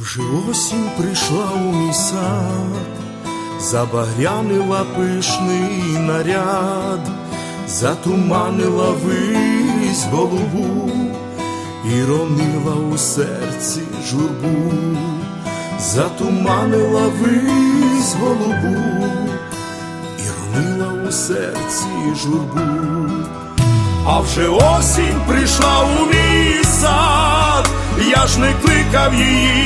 вже осінь прийшла у мій сад, забагрянила пишний наряд, затуманила вись голову і ронила у серці журбу, затуманила вись голову і ронила у серці журбу. А вже осінь прийшла у мій сад, я ж не кликав її,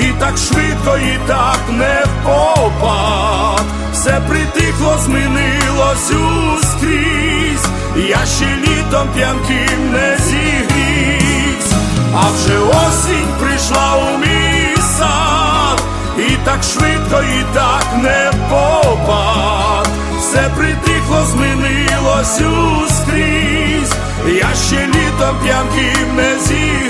і так швидко, і так не впопад. Все притихло, змінилось ускрізь, я ще літом п'янким не зігрівсь, а вже осінь прийшла у мій сад, і так швидко, і так не впопад. Все притихло, змінилось ускрізь, я ще літом п'янким не зігрівсь.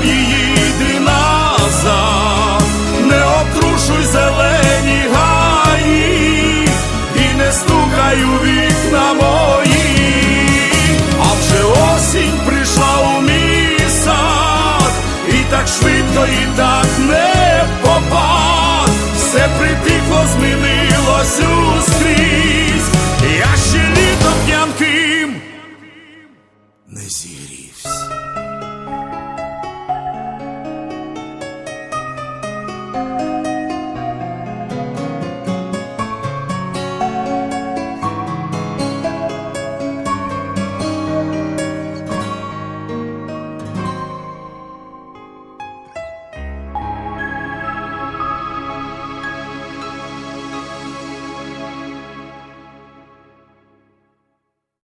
обрізав її ти назад, не обтрушуй зелені гаї і не стукай у вікна мої, а вже осінь прийшла у мій і так швидко, і так не попад, все припікло, змінилось скрізь, я ще літом п'янким не зігрівся.